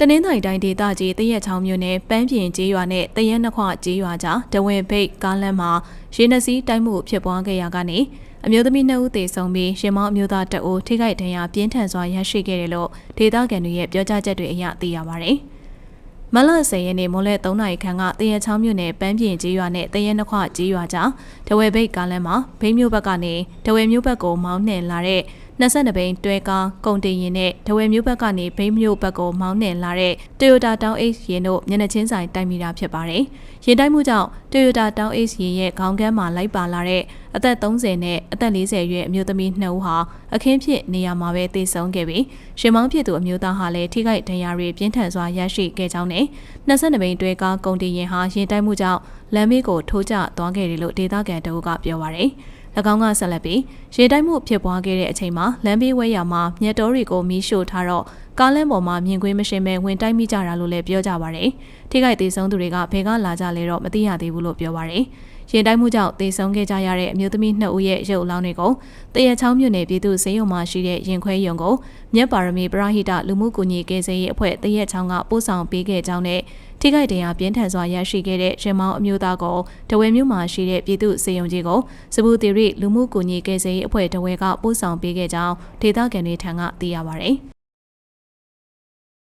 တနင်္သာရီတိုင်းဒေသကြီးတရက်ချောင်းမြို့နယ်ပန်းပြင်ကျေးရွာနဲ့တရက်နှစ်ခွကျေးရွာကြားတဝင်းဘိတ်ကားလမ်းမှာရေနစီးတိုက်မှုဖြစ်ပွားခဲ့ရာကနေအမျိုးသမီးနှစ်ဦးသေဆုံးပြီးရှင်မောင်းအမျိုးသားတအိုးထိခိုက်ဒဏ်ရာပြင်းထန်စွာရရှိခဲ့တယ်လို့ဒေသခံတွေရဲ့ပြောကြားချက်တွေအရသိရပါဗျ။မလ10ရက်နေ့မိုးလဲ3နာရီခန့်ကတရက်ချောင်းမြို့နယ်ပန်းပြင်ကျေးရွာနဲ့တရက်နှစ်ခွကျေးရွာကြားတဝဲဘိတ်ကားလမ်းမှာဘိန်းမြို့ဘက်ကနေတဝဲမြို့ဘက်ကိုမောင်းနှင်လာတဲ့ 22ဘိန်းတွဲကားကုန်တင်ရင်နဲ့တဝဲမြို့ဘက်ကနေဘိန်းမြို့ဘက်ကိုမောင်းနှင်လာတဲ့ Toyota Town Ace ရင်တို့မျက်နှာချင်းဆိုင်တိုက်မိတာဖြစ်ပါတယ်။ရင်တိုက်မှုကြောင့် Toyota Town Ace ရင်ရဲ့ခေါင်းကမ်းမှာလိုက်ပါလာတဲ့အသက်30နဲ့အသက်40ရွယ်အမျိုးသမီးနှစ်ဦးဟာအခင်းဖြစ်နေရမှာပဲသေဆုံးခဲ့ပြီးရှင်မောင်းဖြစ်သူအမျိုးသားဟာလည်းထိခိုက်ဒဏ်ရာတွေပြင်းထန်စွာရရှိခဲ့ကြောင်းနဲ့22ဘိန်းတွဲကားကုန်တင်ရင်ဟာရင်တိုက်မှုကြောင့်လမ်းမေးကိုထိုးကျသွားခဲ့တယ်လို့ဒေသခံတအုပ်ကပြောပါရယ်။၎ င်းကဆက်လက်ပြီးရေတိုက်မှုဖြစ်ပွားခဲ့တဲ့အချိန်မှာလမ်းဘေးဝဲရမှာမြက်တော်တွေကိုမီးရှို့ထားတော့ကားလမ်းပေါ်မှာမြင်ကွင်းမရှင်းပဲဝင်တိုက်မိကြတာလို့လည်းပြောကြပါရယ်။ထိခိုက်သေးဆုံးသူတွေကဘယ်ကလာကြလဲတော့မသိရသေးဘူးလို့ပြောပါရယ်။ရင်တိုက်မှုကြောင့်သေဆုံးခဲ့ကြရတဲ့အမျိုးသမီးနှစ်ဦးရဲ့ရုပ်အလောင်းတွေကိုတရချောင်းမြို့နယ်ပြည်သူ့စေယုံမှာရှိတဲ့ရင်ခွဲရုံကိုမြက်ပါရမီပရဟိတလူမှုကူညီကယ်ဆယ်ရေးအဖွဲ့တရက်ချောင်းကပို့ဆောင်ပေးခဲ့ကြောင်းနဲ့ ထိခိုက်ဒဏ်ရာပြင်းထန်စွာရရှိခဲ့တဲ့ရင်မောင်းအမျိုးသားကိုတဝဲမြို့မှာရှိတဲ့ပြည်သူ့စေယုံကြီးကိုစပူတီရိလူမှုကူညီကယ်ဆယ်ရေးအဖွဲ့တဝဲကပို့ဆောင်ပေးခဲ့ကြောင်းဒေသခံတွေထံကသိရပါဗျ။